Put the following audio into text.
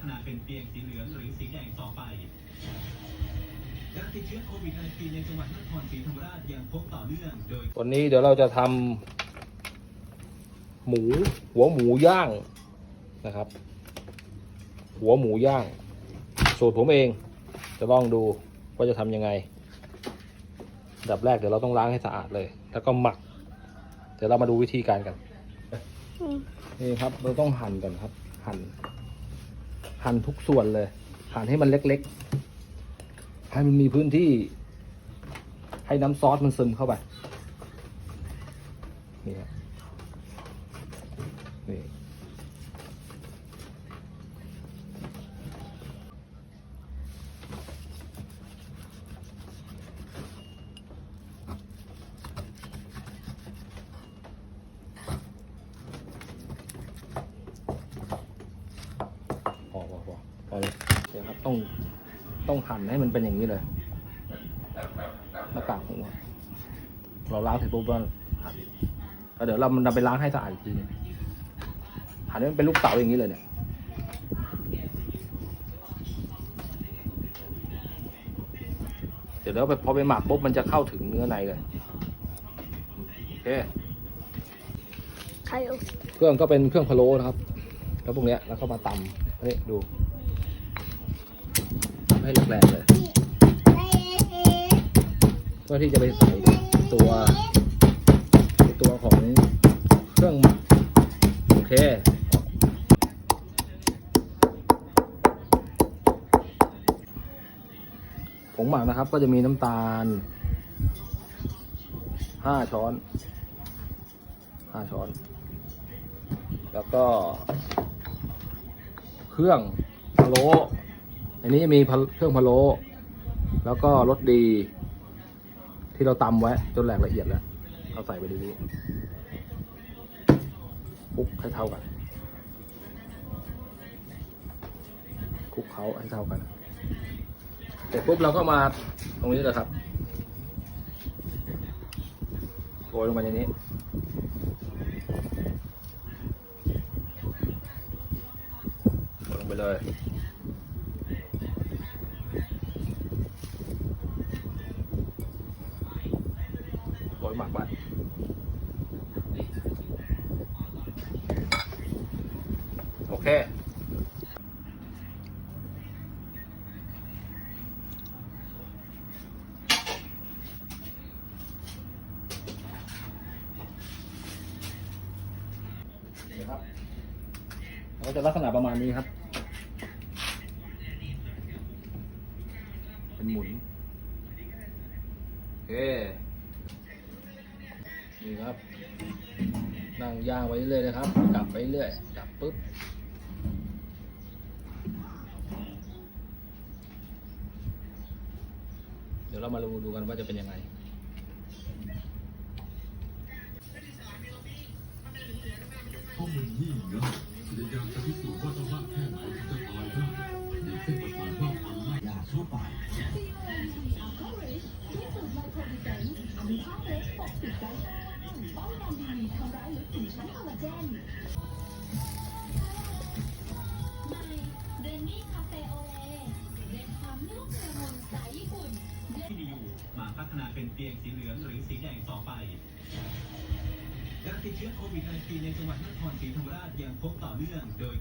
ฒนาเป็นเตียงสีเหลืองหรือสีแดงต่อไป การติดเชื้อโควิด -19 ในจังหวัดนครศรีธรรมราชยังพบต่อเนื่องโดย วันนี้เดี๋ยวเราจะทำหมูหัวหมูย่างนะครับ หัวหมูย่าง สูตรผมเอง จะลองดูว่าจะทำยังไงอันดับแรกเดี๋ยวเราต้องล้างให้สะอาดเลย แล้วก็หมัก เดี๋ยวเรามาดูวิธีการกัน นี่ครับ เราต้องหั่นก่อนครับ หั่น หั่นทุกส่วนเลย หั่นให้มันเล็กๆ ให้มันมีพื้นที่ ให้น้ำซอสมันซึมเข้าไป นี่ครับนี่ พอพอ พอพอเลยเดี๋ยวครับต้องต้องหั่นให้มันเป็นอย่างนี้เลยหน้ากากหัวเราล้างเสร็จปุ๊บก็หั่นแล้วเดี๋ยวเรามันนำไปล้างให้สะอาดอีกทีหนึงหั่นให้มันเป็นลูกเต๋าอย่างนี้เลยเนี่ยเดี๋ยวเราไปพอไปหมักปุ๊บมันจะเข้าถึงเนื้อในเลยโอเคใครเอาเครื่องก็เป็นเครื่องพะโล้นะครับ แล้วพวกเนี้ยแล้วก็มาตำนี่ดูทำ ให้แหลกๆเลยเพื่อที่จะไปใส่ตัวตัวของเครื่องหมักโอเคผงหมักนะครับก็จะมีน้ำตาลห้าช้อนห้าช้อน แล้วก็เครื่องพะโล้ ในนี้มีเครื่องพะโล้แล้วก็รสดี ที่เราตำไว้ จนแหลกละเอียดแล้วเอาใส่ไปในนี้คลุกให้เท่ากันคลุกเขาให้เท่ากันเสร็จปุ๊บเราก็มาตรงนี้เลยครับโรยลงไปในนี้ลงไปเลย โรยหมักไว้โอเคนี่ครับมันก็จะลักษณะประมาณนี้ครับ เป็นหมุน โอเค นี่ครับ นั่งย่างไว้เรื่อยนะครับ กลับไปเรื่อยกลับปุ๊บเดี๋ยวเรามาดูดูกันว่าจะเป็นยังไงข้อมูลยิ่งนะพยายามจะพิสูจน์ว่าต้องมากแค่ไหนถึงจะตายได้อย่างเช่นประสาทว่ามันไล่ยาเข้าไปเด นนี่คาเฟโอเลเด็ดความนุ่มละมุนสไตล์ญี่ปุ่นที่มีอยู่มาพัฒนาเป็นเตียงสีเหลืองหรือสีแดงต่อไปการติดเชื้อโควิด -19 ในจังหวัดนครศรีธรรมราชยังพบต่อเนื่องโดย